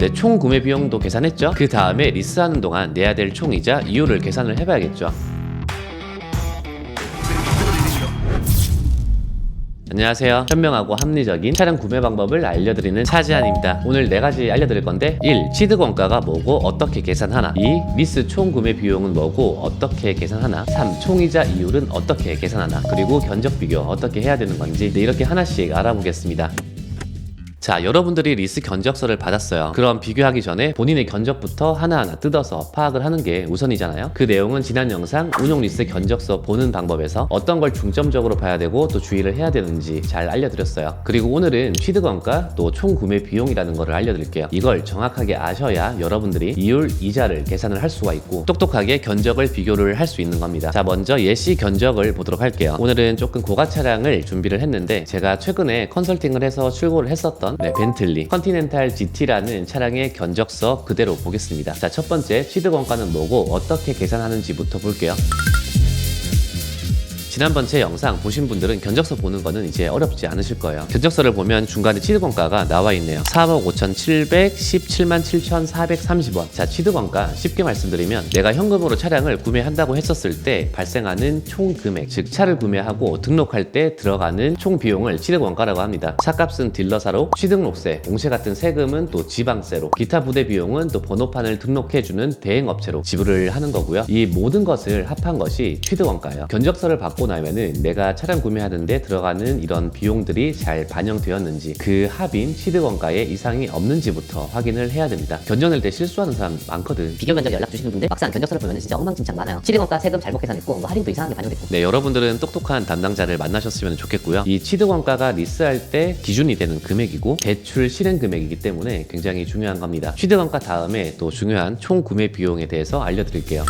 내총 구매 비용도 계산했죠? 그 다음에 리스하는 동안 내야 될 총 이자 이율을 계산을 해봐야겠죠. 안녕하세요. 현명하고 합리적인 차량 구매 방법을 알려드리는 차지한입니다. 오늘 네 가지 알려드릴 건데 1. 시드 원가가 뭐고 어떻게 계산하나 2. 리스 총 구매 비용은 뭐고 어떻게 계산하나 3. 총이자 이율은 어떻게 계산하나 그리고 견적 비교 어떻게 해야 되는 건지 네, 이렇게 하나씩 알아보겠습니다. 자, 여러분들이 리스 견적서를 받았어요. 그럼 비교하기 전에 본인의 견적부터 하나하나 뜯어서 파악을 하는 게 우선이잖아요. 그 내용은 지난 영상 운용 리스 견적서 보는 방법에서 어떤 걸 중점적으로 봐야 되고 또 주의를 해야 되는지 잘 알려드렸어요. 그리고 오늘은 취득원가 또 총 구매 비용이라는 거를 알려드릴게요. 이걸 정확하게 아셔야 여러분들이 이율 이자를 계산을 할 수가 있고 똑똑하게 견적을 비교를 할 수 있는 겁니다. 자, 먼저 예시 견적을 보도록 할게요. 오늘은 조금 고가 차량을 준비를 했는데 제가 최근에 컨설팅을 해서 출고를 했었던 네, 벤틀리 컨티넨탈 GT라는 차량의 견적서 그대로 보겠습니다. 자, 첫 번째 취득 원가는 뭐고 어떻게 계산하는지부터 볼게요. 지난번 제 영상 보신 분들은 견적서 보는 거는 이제 어렵지 않으실 거예요. 견적서를 보면 중간에 취득원가가 나와 있네요. 3억 5,717만 7,430원. 자, 취득원가 쉽게 말씀드리면 내가 현금으로 차량을 구매한다고 했었을 때 발생하는 총 금액, 즉 차를 구매하고 등록할 때 들어가는 총 비용을 취득원가라고 합니다. 차값은 딜러사로, 취등록세, 공세 같은 세금은 또 지방세로, 기타 부대 비용은 또 번호판을 등록해주는 대행업체로 지불을 하는 거고요. 이 모든 것을 합한 것이 취득원가예요. 견적서를 받고 나면은 내가 차량 구매하는데 들어가는 이런 비용들이 잘 반영되었는지 그 합인 취득원가에 이상이 없는지부터 확인을 해야 됩니다. 견적 낼 때 실수하는 사람 많거든. 비교 견적 연락 주시는 분들 막상 견적서를 보면 진짜 엉망진창 많아요. 취득원가 세금 잘못 계산했고 뭐 할인도 이상하게 반영됐고 네, 여러분들은 똑똑한 담당자를 만나셨으면 좋겠고요. 이 취득 원가가 리스할 때 기준이 되는 금액이고 대출 실행 금액이기 때문에 굉장히 중요한 겁니다. 취득 원가 다음에 또 중요한 총 구매 비용에 대해서 알려드릴게요.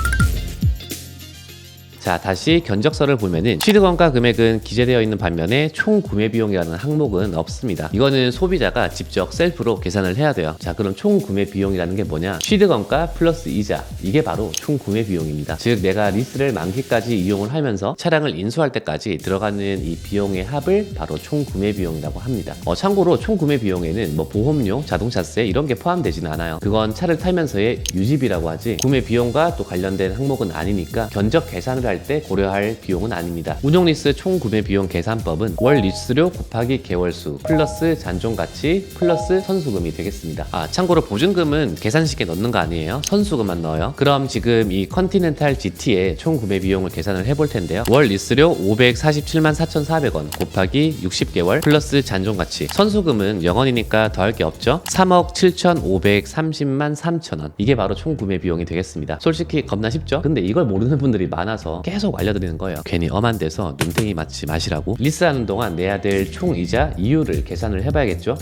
자, 다시 견적서를 보면은 취득원가 금액은 기재되어 있는 반면에 총 구매 비용이라는 항목은 없습니다. 이거는 소비자가 직접 셀프로 계산을 해야 돼요. 자, 그럼 총 구매 비용이라는 게 뭐냐? 취득원가 플러스 이자. 이게 바로 총 구매 비용입니다. 즉, 내가 리스를 만기까지 이용을 하면서 차량을 인수할 때까지 들어가는 이 비용의 합을 바로 총 구매 비용이라고 합니다. 어, 참고로 총 구매 비용에는 뭐 보험료, 자동차세 이런 게 포함되지는 않아요. 그건 차를 타면서의 유지비라고 하지 구매 비용과 또 관련된 항목은 아니니까 견적 계산을 할때 고려할 비용은 아닙니다. 운용 리스 총 구매 비용 계산법은 월 리스료 곱하기 개월수 플러스 잔존 가치 플러스 선수금이 되겠습니다. 아 참고로 보증금은 계산식에 넣는 거 아니에요. 선수금만 넣어요. 그럼 지금 이 컨티넨탈 GT의 총 구매 비용을 계산을 해볼 텐데요. 월 리스료 547만 4,400원 곱하기 60개월 플러스 잔존 가치 선수금은 0원이니까 더할 게 없죠. 3억 7,530만 3천원 이게 바로 총 구매 비용이 되겠습니다. 솔직히 겁나 쉽죠? 근데 이걸 모르는 분들이 많아서 계속 알려드리는 거예요. 괜히 엄한 데서 눈탱이 맞지 마시라고. 리스하는 동안 내야 될 총 이자 이율을 계산을 해봐야겠죠?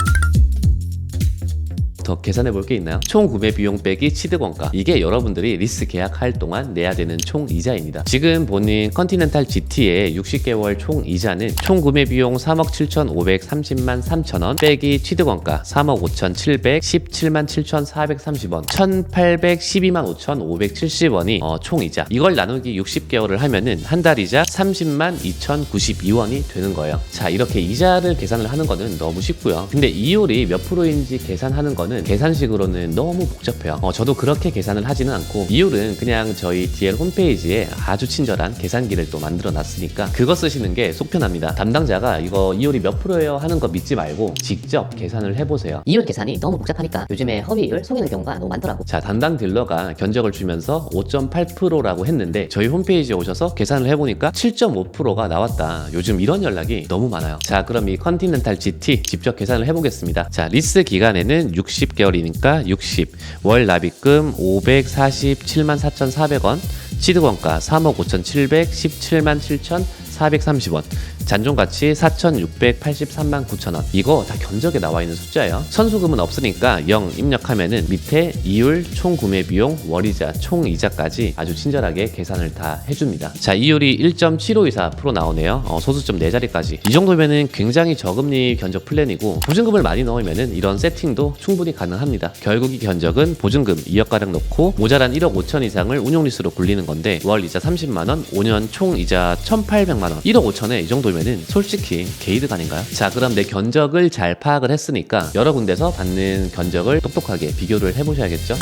더 계산해 볼 게 있나요? 총 구매 비용 빼기 취득 원가. 이게 여러분들이 리스 계약할 동안 내야 되는 총 이자입니다. 지금 본인 컨티넨탈 GT의 60개월 총 이자는 총 구매 비용 3억 7,530만 3천 원 빼기 취득 원가 3억 5,717만 7,430원 1,812만 5,570원이 어, 총 이자. 이걸 나누기 60개월을 하면은 한 달 이자 30만 2,092원이 되는 거예요. 자, 이렇게 이자를 계산을 하는 거는 너무 쉽고요. 근데 이율이 몇 프로인지 계산하는 거는 계산식으로는 너무 복잡해요. 어, 저도 그렇게 계산을 하지는 않고 이율은 그냥 저희 DL 홈페이지에 아주 친절한 계산기를 또 만들어 놨으니까 그거 쓰시는 게 속 편합니다. 담당자가 이거 이율이 몇 프로예요 하는 거 믿지 말고 직접 계산을 해보세요. 이율 계산이 너무 복잡하니까 요즘에 허위율 속이는 경우가 너무 많더라고. 자, 담당 딜러가 견적을 주면서 5.8%라고 했는데 저희 홈페이지에 오셔서 계산을 해보니까 7.5%가 나왔다. 요즘 이런 연락이 너무 많아요. 자, 그럼 이 컨티넨탈 GT 직접 계산을 해보겠습니다. 자, 리스 기간에는 60 개월이니까 60, 월 납입금 547만 4,400원, 취득원가 3억 5,717만 7,430원, 잔존가치 4,683만 9천원. 이거 다 견적에 나와 있는 숫자예요. 선수금은 없으니까 0 입력하면은 밑에 이율, 총 구매 비용, 월이자, 총 이자까지 아주 친절하게 계산을 다 해줍니다. 자, 이율이 1.7524% 나오네요. 어, 소수점 4자리까지. 이 정도면은 굉장히 저금리 견적 플랜이고 보증금을 많이 넣으면은 이런 세팅도 충분히 가능합니다. 결국 이 견적은 보증금 2억가량 넣고 모자란 1억 5천 이상을 운용리스로 굴리는 건데 월 이자 30만 원, 5년 총 이자 1,800만 원. 1억 5천에 이 정도면 정도면은 솔직히 게이득 아닌가요? 자, 그럼 내 견적을 잘 파악을 했으니까 여러 군데서 받는 견적을 똑똑하게 비교를 해보셔야겠죠?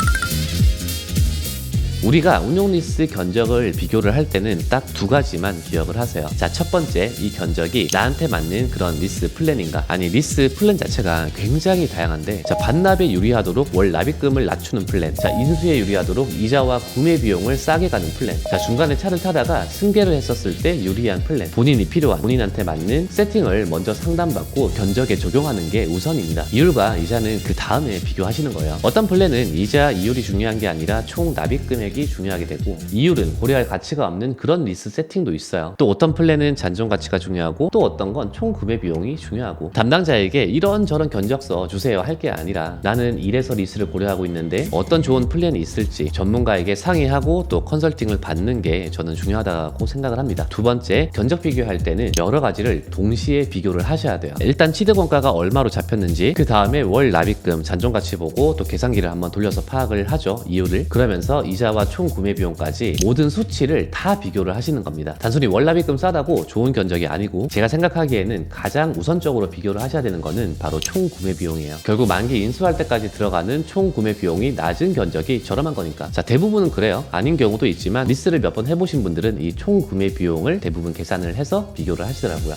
우리가 운용 리스 견적을 비교를 할 때는 딱 두 가지만 기억을 하세요. 자, 첫 번째, 이 견적이 나한테 맞는 그런 리스 플랜인가? 아니, 리스 플랜 자체가 굉장히 다양한데, 자, 반납에 유리하도록 월 납입금을 낮추는 플랜, 자, 인수에 유리하도록 이자와 구매 비용을 싸게 가는 플랜, 자, 중간에 차를 타다가 승계를 했었을 때 유리한 플랜, 본인이 필요한, 본인한테 맞는 세팅을 먼저 상담받고 견적에 적용하는 게 우선입니다. 이율과 이자는 그 다음에 비교하시는 거예요. 어떤 플랜은 이자 이율이 중요한 게 아니라 총 납입 금액 이 중요하게 되고 이율은 고려할 가치가 없는 그런 리스 세팅도 있어요. 또 어떤 플랜은 잔존 가치가 중요하고 또 어떤 건 총 구매 비용이 중요하고 담당자에게 이런저런 견적서 주세요 할 게 아니라 나는 이래서 리스를 고려하고 있는데 어떤 좋은 플랜이 있을지 전문가에게 상의하고 또 컨설팅을 받는 게 저는 중요하다고 생각을 합니다. 두 번째 견적 비교할 때는 여러 가지를 동시에 비교를 하셔야 돼요. 일단 취득 원가가 얼마로 잡혔는지 그 다음에 월 납입금 잔존 가치 보고 또 계산기를 한번 돌려서 파악을 하죠 이율을 그러면서 이자와 총 구매 비용까지 모든 수치를 다 비교를 하시는 겁니다. 단순히 월납입금 싸다고 좋은 견적이 아니고 제가 생각하기에는 가장 우선적으로 비교를 하셔야 되는 거는 바로 총 구매 비용이에요. 결국 만기 인수할 때까지 들어가는 총 구매 비용이 낮은 견적이 저렴한 거니까. 자 대부분은 그래요. 아닌 경우도 있지만 리스를 몇 번 해보신 분들은 이 총 구매 비용을 대부분 계산을 해서 비교를 하시더라고요.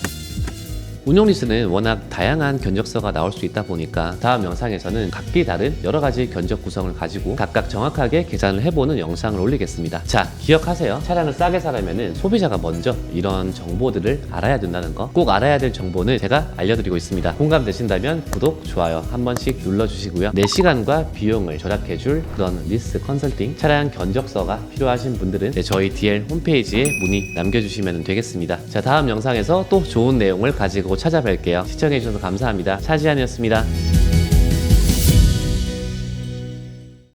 운용 리스는 워낙 다양한 견적서가 나올 수 있다 보니까 다음 영상에서는 각기 다른 여러 가지 견적 구성을 가지고 각각 정확하게 계산을 해보는 영상을 올리겠습니다. 자, 기억하세요. 차량을 싸게 사려면 소비자가 먼저 이런 정보들을 알아야 된다는 거. 꼭 알아야 될 정보는 제가 알려드리고 있습니다. 공감되신다면 구독, 좋아요 한 번씩 눌러주시고요. 내 시간과 비용을 절약해줄 그런 리스 컨설팅, 차량 견적서가 필요하신 분들은 네, 저희 DL 홈페이지에 문의 남겨주시면 되겠습니다. 자, 다음 영상에서 또 좋은 내용을 가지고 찾아뵐게요. 시청해주셔서 감사합니다. 차지안이었습니다.